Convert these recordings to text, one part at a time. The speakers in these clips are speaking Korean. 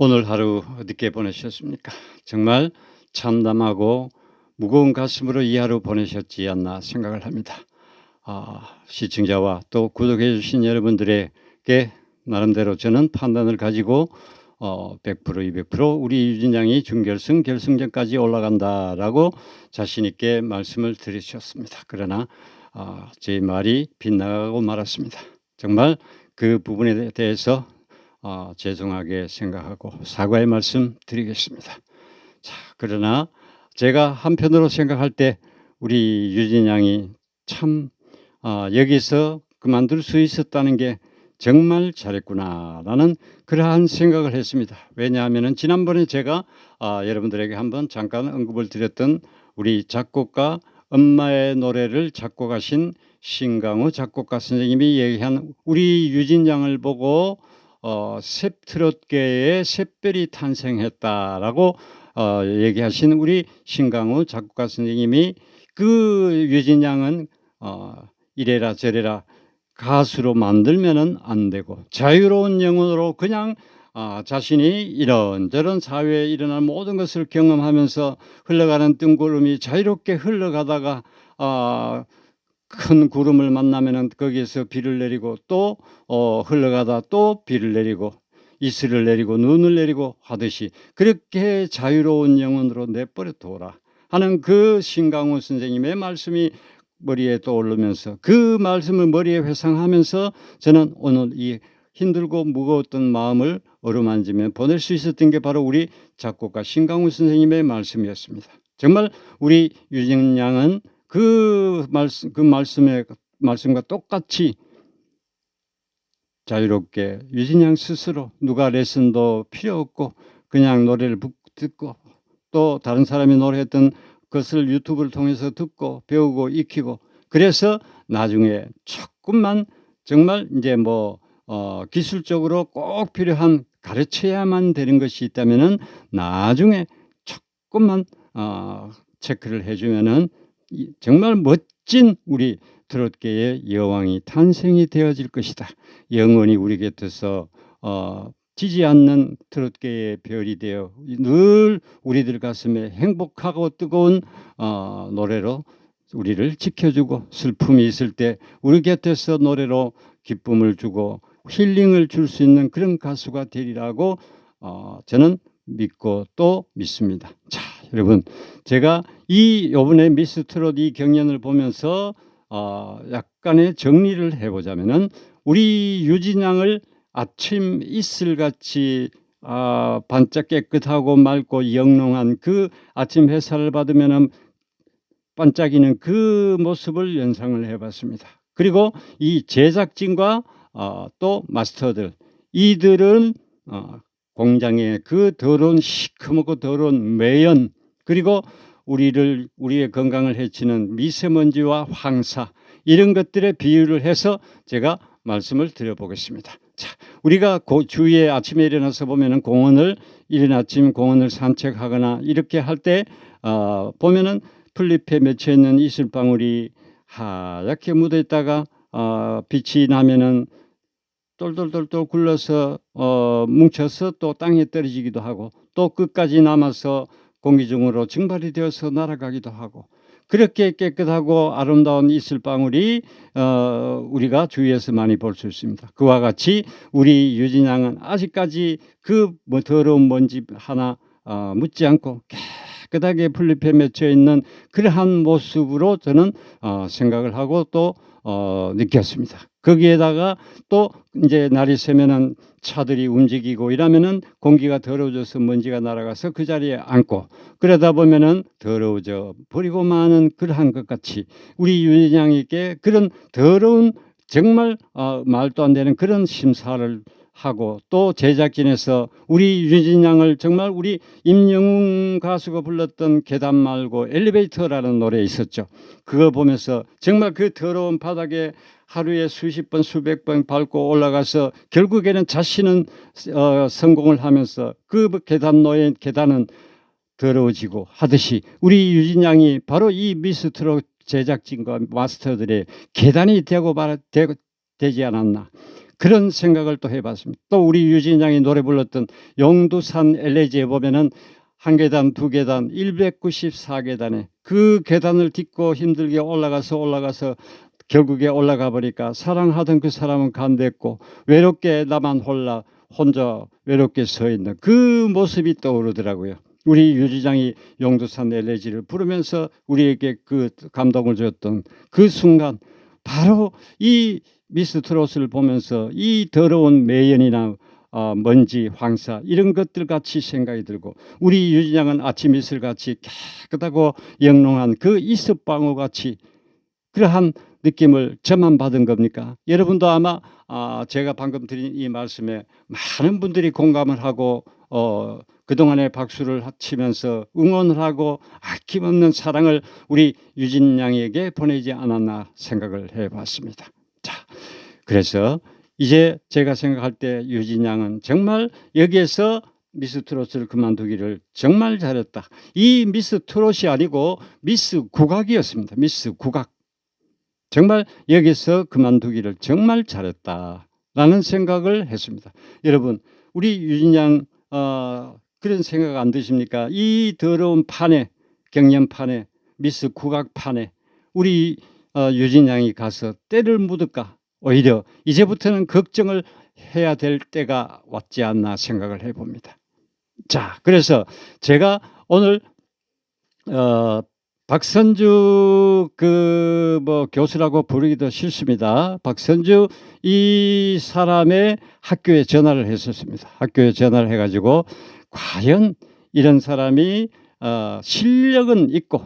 오늘 하루 어떻게 보내셨습니까? 정말 참담하고 무거운 가슴으로 이 하루 보내셨지 않나 생각을 합니다. 아, 시청자와 또 구독해 주신 여러분들에게 나름대로 저는 판단을 가지고 어, 100% 200% 우리 유진 양이 준결승 결승전까지 올라간다라고 자신 있게 말씀을 드리셨습니다. 그러나 아, 제 말이 빗나가고 말았습니다. 정말 그 부분에 대해서 어, 죄송하게 생각하고 사과의 말씀 드리겠습니다. 자, 그러나 제가 한편으로 생각할 때 우리 유진 양이 참 어, 여기서 그만둘 수 있었다는 게 정말 잘했구나라는 그러한 생각을 했습니다. 왜냐하면 지난번에 제가 아, 여러분들에게 한번 잠깐 언급을 드렸던 우리 작곡가 엄마의 노래를 작곡하신 신강우 작곡가 선생님이 얘기한 우리 유진 양을 보고 어, 셉트롯계의 샛별이 탄생했다라고 어, 얘기하신 우리 신강우 작곡가 선생님이 그 유진 양은 어, 이래라 저래라 가수로 만들면은 안 되고 자유로운 영혼으로 그냥 아, 자신이 이런저런 사회에 일어난 모든 것을 경험하면서 흘러가는 뜬구름이 자유롭게 흘러가다가 아, 큰 구름을 만나면은 거기에서 비를 내리고 또 어, 흘러가다 또 비를 내리고 이슬을 내리고 눈을 내리고 하듯이 그렇게 자유로운 영혼으로 내버려 둬라 하는 그 신강호 선생님의 말씀이 머리에 떠오르면서 그 말씀을 머리에 회상하면서 저는 오늘 이 힘들고 무거웠던 마음을 어루만지며 보낼 수 있었던 게 바로 우리 작곡가 신강훈 선생님의 말씀이었습니다. 정말 우리 유진 양은 그 말씀 그 말씀의 말씀과 똑같이 자유롭게 유진 양 스스로 누가 레슨도 필요 없고 그냥 노래를 듣고 또 다른 사람이 노래했던 것을 유튜브를 통해서 듣고 배우고 익히고 그래서 나중에 조금만 정말 이제 뭐 어, 기술적으로 꼭 필요한 가르쳐야만 되는 것이 있다면은 나중에 조금만 어, 체크를 해주면은 정말 멋진 우리 트롯계의 여왕이 탄생이 되어질 것이다. 영원히 우리 곁에서 어, 지지 않는 트롯계의 별이 되어 늘 우리들 가슴에 행복하고 뜨거운 어, 노래로 우리를 지켜주고 슬픔이 있을 때 우리 곁에서 노래로 기쁨을 주고 힐링을 줄 수 있는 그런 가수가 되리라고 어, 저는 믿고 또 믿습니다. 자, 여러분, 제가 이 요번에 미스 트롯 이 경연을 보면서 어, 약간의 정리를 해보자면은 우리 유진양을 아침 이슬같이 아, 반짝 깨끗하고 맑고 영롱한 그 아침 햇살을 받으면은 반짝이는 그 모습을 연상을 해봤습니다. 그리고 이 제작진과 어, 또 마스터들 이들은 어, 공장의 그 더러운 시커멓고 더러운 매연 그리고 우리를 우리의 건강을 해치는 미세먼지와 황사 이런 것들에 비유를 해서 제가 말씀을 드려보겠습니다. 자, 우리가 고, 주위에 아침에 일어나서 보면은 공원을 이른 아침 공원을 산책하거나 이렇게 할때 어, 보면은 풀잎에 맺혀 있는 이슬 방울이 하얗게 묻어 있다가 어, 빛이 나면은 똘똘똘똘 굴러서 어, 뭉쳐서 또 땅에 떨어지기도 하고 또 끝까지 남아서 공기 중으로 증발이 되어서 날아가기도 하고 그렇게 깨끗하고 아름다운 이슬방울이 어, 우리가 주위에서 많이 볼 수 있습니다. 그와 같이 우리 유진양은 아직까지 그 뭐 더러운 먼지 하나 어, 묻지 않고 깨끗하게 풀잎에 맺혀 있는 그러한 모습으로 저는 어, 생각을 하고 또 어, 느꼈습니다. 거기에다가 또 이제 날이 새면은 차들이 움직이고 이러면은 공기가 더러워져서 먼지가 날아가서 그 자리에 앉고 그러다 보면은 더러워져 버리고 마는 그러한 것 같이 우리 윤양에게 그런 더러운 정말 어, 말도 안 되는 그런 심사를 하고 또 제작진에서 우리 유진 양을 정말 우리 임영웅 가수가 불렀던 계단 말고 엘리베이터라는 노래 있었죠. 그거 보면서 정말 그 더러운 바닥에 하루에 수십 번 수백 번 밟고 올라가서 결국에는 자신은 어, 성공을 하면서 그 계단 노예 계단은 더러워지고 하듯이 우리 유진 양이 바로 이 미스트롯 제작진과 마스터들의 계단이 되고 말 되고 되지 않았나. 그런 생각을 또 해봤습니다. 또 우리 유진 양이 노래 불렀던 영두산 엘레지에 보면은 한 계단, 두 계단, 194계단에 그 계단을 딛고 힘들게 올라가서 올라가서 결국에 올라가 보니까 사랑하던 그 사람은 간됐고 외롭게 나만 홀라 혼자 외롭게 서 있는 그 모습이 떠오르더라고요. 우리 유지장이 용두산 엘레지를 부르면서 우리에게 그 감동을 줬던 그 순간 바로 이 미스 트롯을 보면서 이 더러운 매연이나 어, 먼지, 황사 이런 것들 같이 생각이 들고 우리 유진양은 아침 이슬 같이 깨끗하고 영롱한 그 이슬방울 같이 그러한 느낌을 저만 받은 겁니까? 여러분도 아마 아, 제가 방금 드린 이 말씀에 많은 분들이 공감을 하고 어, 그동안에 박수를 치면서 응원을 하고 아낌없는 사랑을 우리 유진 양에게 보내지 않았나 생각을 해봤습니다. 자, 그래서 이제 제가 생각할 때 유진 양은 정말 여기에서 미스 트롯을 그만두기를 정말 잘했다. 이 미스 트롯이 아니고 미스 국악이었습니다. 미스 국악. 정말 여기서 그만두기를 정말 잘했다라는 생각을 했습니다. 여러분, 우리 유진 양 어, 그런 생각 안 드십니까? 이 더러운 판에 경연판에 미스 국악판에 우리 어, 유진 양이 가서 때를 묻을까? 오히려 이제부터는 걱정을 해야 될 때가 왔지 않나 생각을 해봅니다. 자, 그래서 제가 오늘 어, 박선주 그 뭐 교수라고 부르기도 싫습니다. 박선주 이 사람의 학교에 전화를 했었습니다. 학교에 전화를 해가지고 과연 이런 사람이 어, 실력은 있고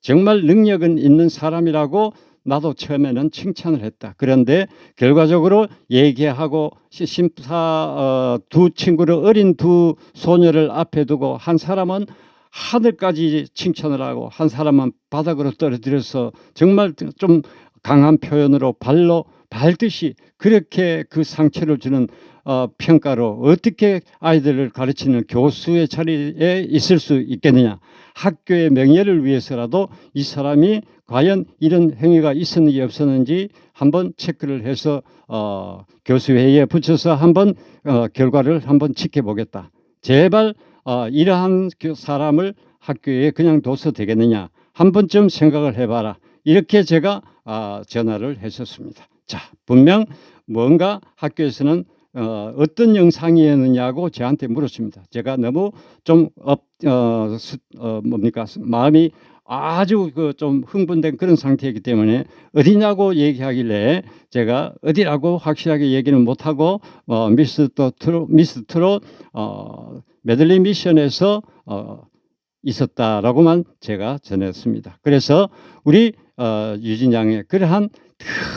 정말 능력은 있는 사람이라고 나도 처음에는 칭찬을 했다. 그런데 결과적으로 얘기하고 시- 심사 어, 두 친구를 어린 두 소녀를 앞에 두고 한 사람은 하늘까지 칭찬을 하고 한 사람은 바닥으로 떨어뜨려서 정말 좀 강한 표현으로 발로 밟듯이 그렇게 그 상처를 주는 어, 평가로 어떻게 아이들을 가르치는 교수의 자리에 있을 수 있겠느냐. 학교의 명예를 위해서라도 이 사람이 과연 이런 행위가 있었는지 없었는지 한번 체크를 해서 어, 교수회의에 붙여서 한번 어, 결과를 한번 지켜보겠다. 제발 어, 이러한 그 사람을 학교에 그냥 둬서 되겠느냐. 한 번쯤 생각을 해봐라. 이렇게 제가 아, 전화를 했었습니다. 자, 분명 뭔가 학교에서는 어, 어떤 영상이었느냐고 저한테 물었습니다. 제가 너무 좀 업, 어, 수, 어, 뭡니까 마음이 아주 그 좀 흥분된 그런 상태이기 때문에 어디냐고 얘기하길래 제가 어디라고 확실하게 얘기는 못하고 어, 미스 트롯 미스 트롯 어, 메들리 미션에서 어, 있었다라고만 제가 전했습니다. 그래서 우리 어, 유진 양의 그러한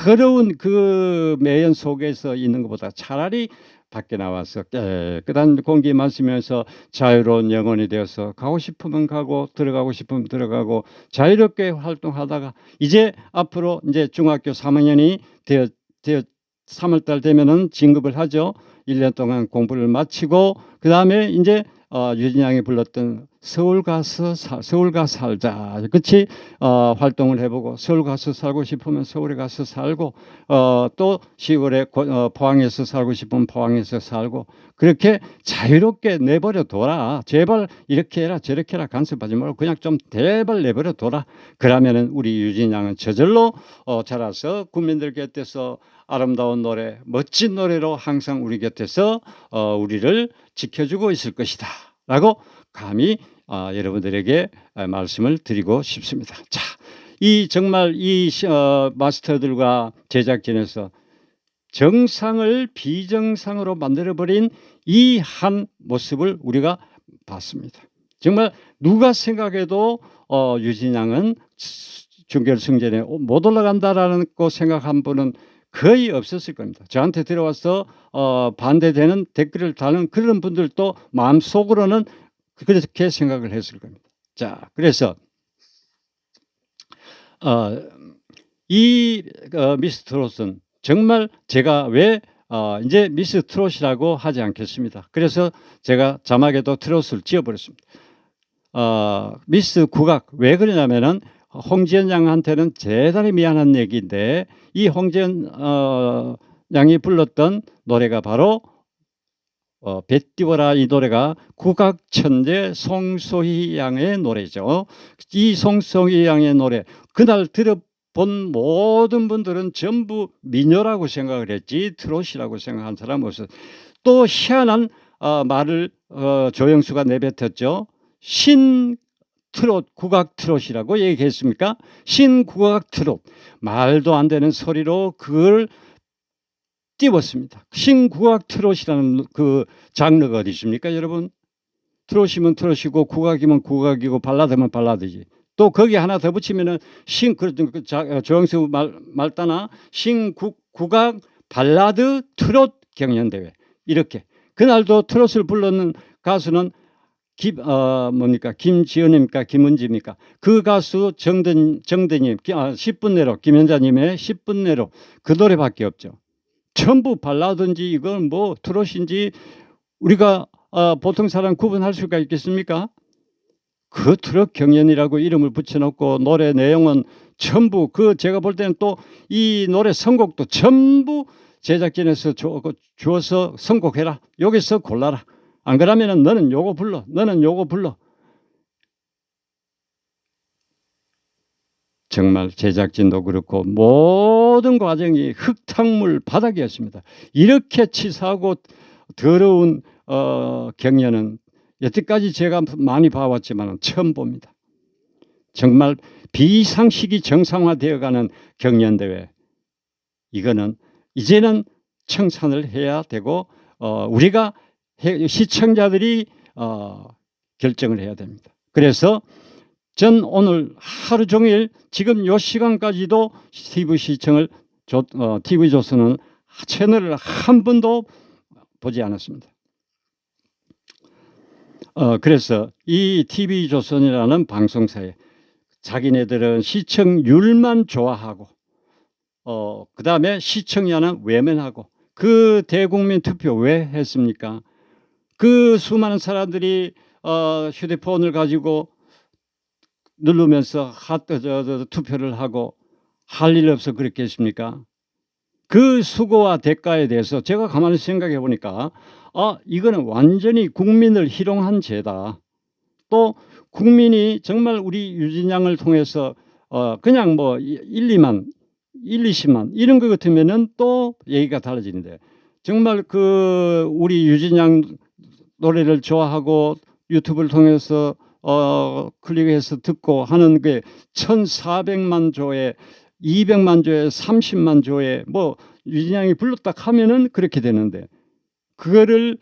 더러운 그 매연 속에서 있는 것보다 차라리 밖에 나와서 깨끗한 공기 마시면서 자유로운 영혼이 되어서 가고 싶으면 가고 들어가고 싶으면 들어가고 자유롭게 활동하다가 이제 앞으로 이제 중학교 3학년이 되어, 되어 3월달 되면은 진급을 하죠. 1년 동안 공부를 마치고 그 다음에 이제 어, 유진 양이 불렀던 서울 가서 사, 서울 가 살자. 그치 어, 활동을 해보고 서울 가서 살고 싶으면 서울에 가서 살고 어, 또 시골에 고, 어, 포항에서 살고 싶으면 포항에서 살고 그렇게 자유롭게 내버려 둬라. 제발 이렇게 해라 저렇게 해라 간섭하지 말고 그냥 좀 제발 내버려 둬라. 그러면은 우리 유진 양은 저절로 어, 자라서 국민들 곁에서 아름다운 노래 멋진 노래로 항상 우리 곁에서 어, 우리를 지켜주고 있을 것이다 라고 감히 아, 여러분들에게 아, 말씀을 드리고 싶습니다. 자, 이 정말 이 시- 어, 마스터들과 제작진에서 정상을 비정상으로 만들어버린 이 한 모습을 우리가 봤습니다. 정말 누가 생각해도 어, 유진양은 준결승전에 못 올라간다라는 거 생각한 분은 거의 없었을 겁니다. 저한테 들어와서 어, 반대되는 댓글을 다는 그런 분들도 마음속으로는 그렇게 생각을 했을 겁니다. 자, 그래서 어, 이 어, 미스 트롯은 정말 제가 왜 어, 이제 미스 트롯이라고 하지 않겠습니다. 그래서 제가 자막에도 트롯을 지어버렸습니다. 어, 미스 국악 왜 그러냐면은 홍지연 양한테는 대단히 미안한 얘기인데 이 홍지연 어, 양이 불렀던 노래가 바로 어, 배 띄워라 이 노래가 국악천재 송소희 양의 노래죠. 이 송소희 양의 노래 그날 들어본 모든 분들은 전부 미녀라고 생각을 했지 트롯이라고 생각한 사람 없어. 또 희한한 어, 말을 어, 조영수가 내뱉었죠. 신 트롯 국악 트롯이라고 얘기했습니까? 신 국악 트롯 말도 안 되는 소리로 그걸 띄웠습니다. 신국악 트롯이라는 그 장르가 어디 있습니까, 여러분? 트롯이면 트롯이고 국악이면 국악이고 발라드면 발라드지. 또 거기 하나 더 붙이면은 신 그, 그 자- 조영수 말 말따나 신국 국악 발라드 트롯 경연대회 이렇게 그날도 트롯을 불렀는 가수는 김, 어, 뭡니까? 김지연입니까? 김은지입니까? 그 가수 정든 정든님 기- 아, 10분 내로 김현자님의 10분 내로 그 노래밖에 없죠. 전부 발라든지 이건 뭐 트롯인지 우리가 어, 보통 사람 구분할 수가 있겠습니까? 그 트롯 경연이라고 이름을 붙여놓고 노래 내용은 전부 그 제가 볼 때는 또 이 노래 선곡도 전부 제작진에서 주, 주어서 선곡해라. 여기서 골라라 안 그러면은 너는 요거 불러 너는 요거 불러 정말 제작진도 그렇고 모든 과정이 흙탕물 바닥이었습니다. 이렇게 치사하고 더러운 어, 경연은 여태까지 제가 많이 봐왔지만 처음 봅니다. 정말 비상식이 정상화되어가는 경연대회 이거는 이제는 청산을 해야 되고 어, 우리가 해- 시청자들이 어, 결정을 해야 됩니다. 그래서 전 오늘 하루 종일 지금 요 시간까지도 TV 시청을 조, 어, TV 조선은 채널을 한 번도 보지 않았습니다. 어, 그래서 이 TV 조선이라는 방송사에 자기네들은 시청률만 좋아하고 어, 그 다음에 시청자는 외면하고 그 대국민 투표 왜 했습니까? 그 수많은 사람들이 어, 휴대폰을 가지고 누르면서 하, 저, 저, 투표를 하고 할 일 없어 그랬겠습니까? 그 수고와 대가에 대해서 제가 가만히 생각해 보니까 아 이거는 완전히 국민을 희롱한 죄다. 또 국민이 정말 우리 유진양을 통해서 어 그냥 뭐 1, 2만 1, 20만 이런 것 같으면은 또 얘기가 달라지는데 정말 그 우리 유진양 노래를 좋아하고 유튜브를 통해서 어 클릭해서 듣고 하는 게 1,400만 조에 200만 조에 30만 조에 뭐 유진양이 불렀다 하면은 그렇게 되는데 그거를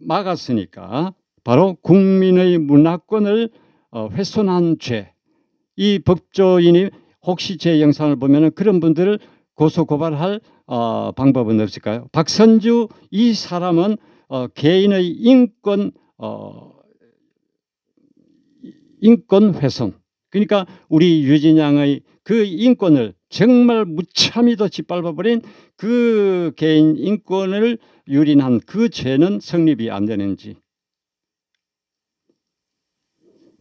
막았으니까 바로 국민의 문화권을 어, 훼손한 죄. 이 법조인이 혹시 제 영상을 보면은 그런 분들을 고소 고발할 어, 방법은 없을까요? 박선주 이 사람은 어, 개인의 인권 어, 인권 훼손. 그러니까 우리 유진 양의 그 인권을 정말 무참히도 짓밟아버린 그 개인 인권을 유린한 그 죄는 성립이 안 되는지.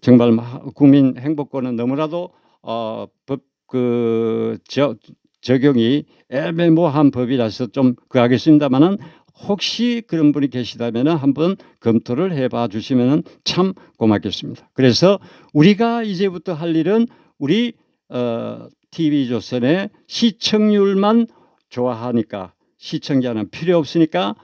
정말 마- 국민 행복권은 너무나도 어, 법그 적용이 애매모호한 법이라서 좀 그하겠습니다만은 혹시 그런 분이 계시다면 한번 검토를 해봐 주시면 참 고맙겠습니다. 그래서 우리가 이제부터 할 일은 우리 어, TV조선의 시청률만 좋아하니까 시청자는 필요 없으니까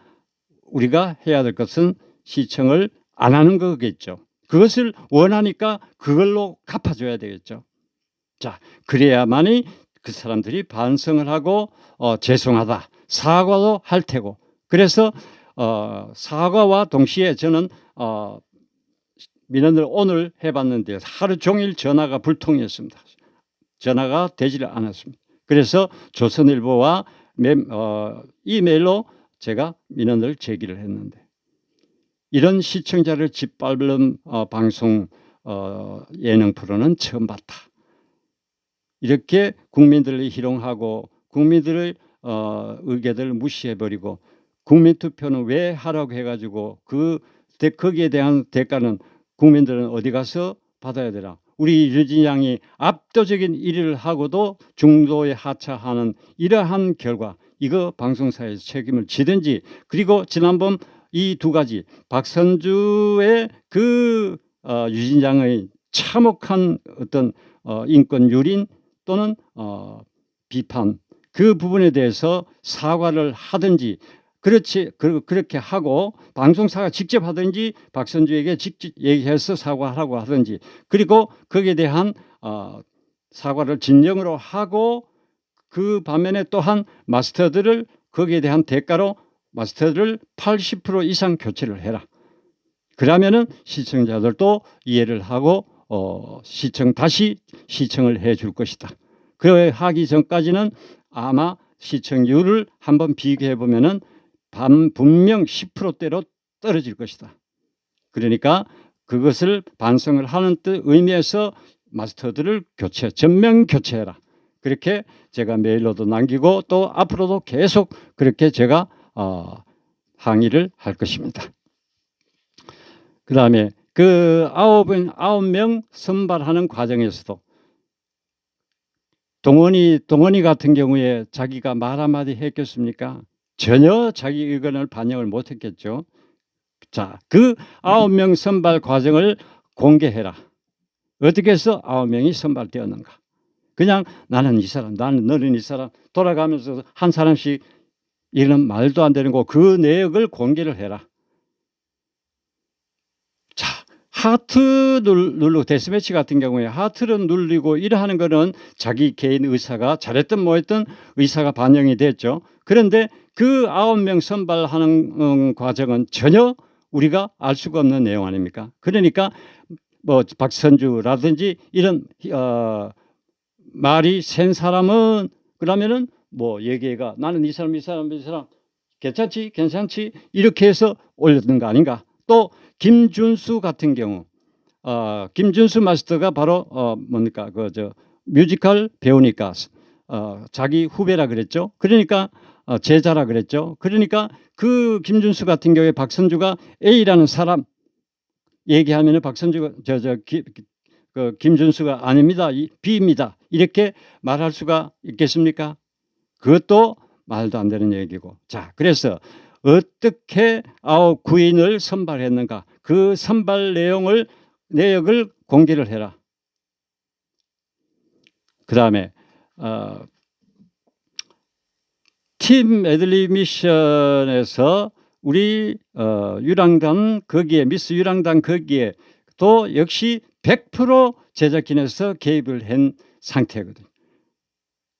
우리가 해야 될 것은 시청을 안 하는 거겠죠. 그것을 원하니까 그걸로 갚아줘야 되겠죠. 자, 그래야만이 그 사람들이 반성을 하고 어, 죄송하다 사과도 할 테고 그래서 어, 사과와 동시에 저는 어, 민원을 오늘 해봤는데 하루 종일 전화가 불통이었습니다. 전화가 되지를 않았습니다. 그래서 조선일보와 매, 어, 이메일로 제가 민원을 제기를 했는데 이런 시청자를 짓밟는 어, 방송 어, 예능 프로는 처음 봤다. 이렇게 국민들을 희롱하고 국민들의 어, 의견을 무시해버리고 국민투표는 왜 하라고 해가지고 그 대- 거기에 대한 대가는 국민들은 어디 가서 받아야 되나? 우리 유진 양이 압도적인 1위를 하고도 중도에 하차하는 이러한 결과 이거 방송사에서 책임을 지든지 그리고 지난번 이 두 가지 박선주의 그 어, 유진장의 참혹한 어떤 어, 인권 유린 또는 어, 비판 그 부분에 대해서 사과를 하든지 그렇지 그, 그렇게 하고 방송사가 직접 하든지 박선주에게 직접 얘기해서 사과하라고 하든지 그리고 거기에 대한 어, 사과를 진정으로 하고 그 반면에 또한 마스터들을 거기에 대한 대가로 마스터들을 80% 이상 교체를 해라. 그러면은 시청자들도 이해를 하고 어, 시청 다시 시청을 해 줄 것이다. 그 하기 전까지는 아마 시청률을 한번 비교해 보면은 반 분명 10%대로 떨어질 것이다. 그러니까 그것을 반성을 하는 뜻 의미에서 마스터들을 교체, 전면 교체해라. 그렇게 제가 메일로도 남기고 또 앞으로도 계속 그렇게 제가 어, 항의를 할 것입니다. 그 다음에 그 아홉, 아홉 명 선발하는 과정에서도 동원이, 동원이 같은 경우에 자기가 말 한마디 했겠습니까? 전혀 자기 의견을 반영을 못 했겠죠. 자, 그 아홉 명 선발 과정을 공개해라. 어떻게 해서 아홉 명이 선발되었는가? 그냥 나는 이 사람, 나는 너는 이 사람 돌아가면서 한 사람씩 이런 말도 안 되는 거 그 내역을 공개를 해라. 자, 하트 누르고 데스매치 같은 경우에 하트를 눌리고 이러하는 거는 자기 개인 의사가 잘했든 뭐했든 의사가 반영이 됐죠. 그런데 그 아홉 명 선발하는 음, 과정은 전혀 우리가 알 수가 없는 내용 아닙니까? 그러니까 뭐 박선주라든지 이런 어, 말이 센 사람은 그러면은 뭐 얘기가 나는 이 사람 이 사람 이 사람 괜찮지 괜찮지 이렇게 해서 올렸던 거 아닌가? 또 김준수 같은 경우 어, 김준수 마스터가 바로 어, 뭡니까 그 저 뮤지컬 배우니까 어, 자기 후배라 그랬죠. 그러니까 어, 제자라 그랬죠. 그러니까 그 김준수 같은 경우에 박선주가 A라는 사람 얘기하면은 박선주가 저저 그 김준수가 아닙니다. B입니다. 이렇게 말할 수가 있겠습니까? 그것도 말도 안 되는 얘기고. 자, 그래서 어떻게 아홉 구인을 선발했는가? 그 선발 내용을 내역을 공개를 해라. 그 다음에 어, 팀 애들리 미션에서 우리 어, 유랑단 거기에 미스 유랑단 거기에 또 역시 100% 제작진에서 개입을 한 상태거든요.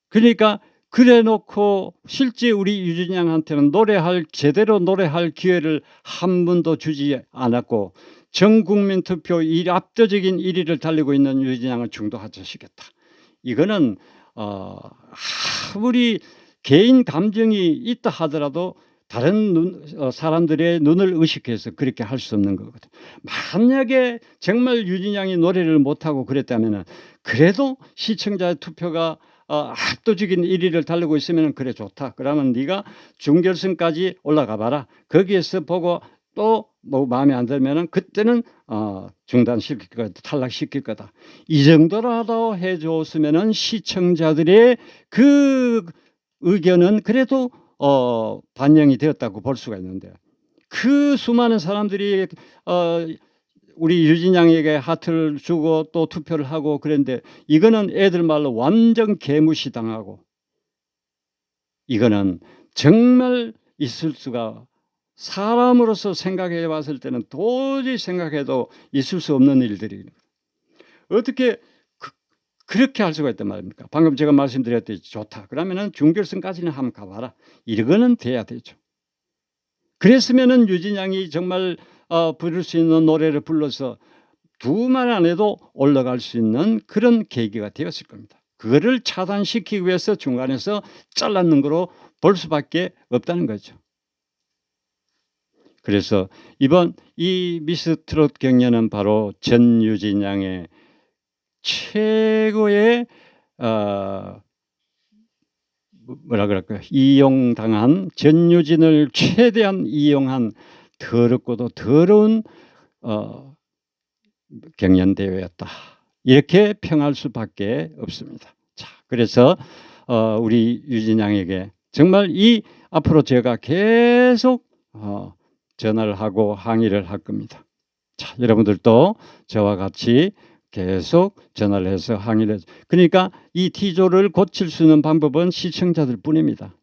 그러니까 그래 놓고 실제 우리 유진 양한테는 노래할 제대로 노래할 기회를 한 번도 주지 않았고 전 국민 투표 일 압도적인 1위를 달리고 있는 유진 양을 중도하자시겠다. 이거는 어 아무리 개인 감정이 있다 하더라도 다른 눈, 어, 사람들의 눈을 의식해서 그렇게 할 수 없는 거거든. 만약에 정말 유진양이 노래를 못하고 그랬다면 그래도 시청자 투표가 어, 압도적인 1위를 달리고 있으면 그래 좋다. 그러면 네가 중결승까지 올라가 봐라. 거기에서 보고 또 뭐 마음에 안 들면은 그때는 어, 중단시킬 거다. 탈락시킬 거다. 이 정도라도 해 줬으면은 시청자들의 그 의견은 그래도 어, 반영이 되었다고 볼 수가 있는데 그 수많은 사람들이 어, 우리 유진 양에게 하트를 주고 또 투표를 하고 그랬는데 이거는 애들 말로 완전 개무시 당하고 이거는 정말 있을 수가 사람으로서 생각해 봤을 때는 도저히 생각해도 있을 수 없는 일들이 어떻게 그, 렇게 할 수가 있단 말입니까? 방금 제가 말씀드렸듯이 좋다. 그러면은 중결승까지는 한번 가봐라. 이거는 돼야 되죠. 그랬으면은 유진 양이 정말 어, 부를 수 있는 노래를 불러서 두 말안 해도 올라갈 수 있는 그런 계기가 되었을 겁니다. 그거를 차단시키기 위해서 중간에서 잘랐는 거로 볼 수밖에 없다는 거죠. 그래서 이번 이 미스 트롯 경연은 바로 전유진 양의 최고의 어, 뭐라 그럴까요? 이용당한 전유진을 최대한 이용한 더럽고도 더러운 어, 경연대회였다. 이렇게 평할 수밖에 없습니다. 자, 그래서 어, 우리 유진 양에게 정말 이 앞으로 제가 계속 어, 전화를 하고 항의를 할 겁니다. 자, 여러분들도 저와 같이 계속 전화를 해서 항의를 해서 그러니까 이 T조를 고칠 수 있는 방법은 시청자들 뿐입니다.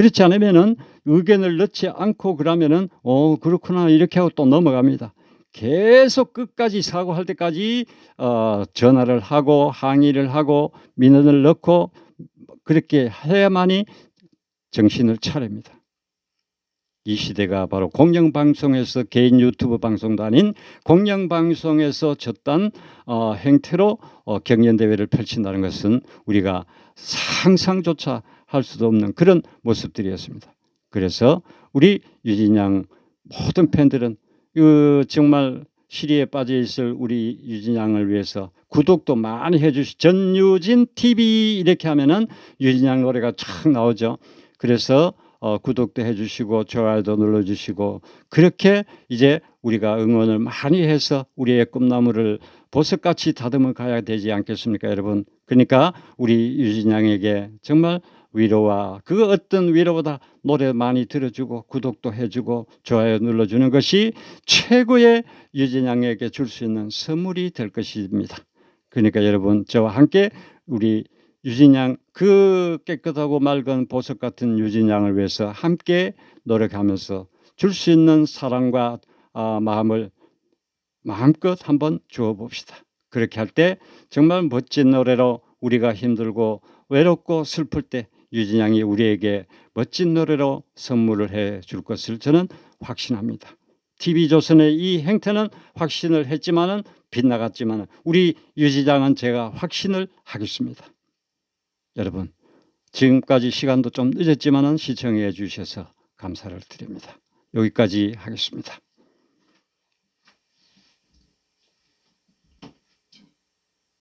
그렇지 않으면은 의견을 넣지 않고 그러면은 어 그렇구나 이렇게 하고 또 넘어갑니다. 계속 끝까지 사고할 때까지 어, 전화를 하고 항의를 하고 민원을 넣고 그렇게 해야만이 정신을 차립니다. 이 시대가 바로 공영방송에서 개인 유튜브 방송도 아닌 공영방송에서 저딴 어, 행태로 어, 경연대회를 펼친다는 것은 우리가 상상조차 할 수도 없는 그런 모습들이었습니다. 그래서 우리 유진양 모든 팬들은 그 정말 시리에 빠져 있을 우리 유진양을 위해서 구독도 많이 해주시 전유진 TV 이렇게 하면은 유진양 노래가 쫙 나오죠. 그래서 어, 구독도 해주시고 좋아요도 눌러주시고 그렇게 이제 우리가 응원을 많이 해서 우리의 꿈나무를 보석같이 다듬어 가야 되지 않겠습니까 여러분 그러니까 우리 유진양에게 정말 위로와 그 어떤 위로보다 노래 많이 들어주고 구독도 해주고 좋아요 눌러주는 것이 최고의 유진양에게 줄 수 있는 선물이 될 것입니다 그러니까 여러분 저와 함께 우리 유진양 그 깨끗하고 맑은 보석 같은 유진양을 위해서 함께 노력하면서 줄 수 있는 사랑과 아, 마음을 마음껏 한번 주어 봅시다. 그렇게 할 때 정말 멋진 노래로 우리가 힘들고 외롭고 슬플 때 유진양이 우리에게 멋진 노래로 선물을 해 줄 것을 저는 확신합니다. TV조선의 이 행태는 확신을 했지만은 빗나갔지만 우리 유지장은 제가 확신을 하겠습니다. 여러분 지금까지 시간도 좀 늦었지만 시청해 주셔서 감사를 드립니다. 여기까지 하겠습니다.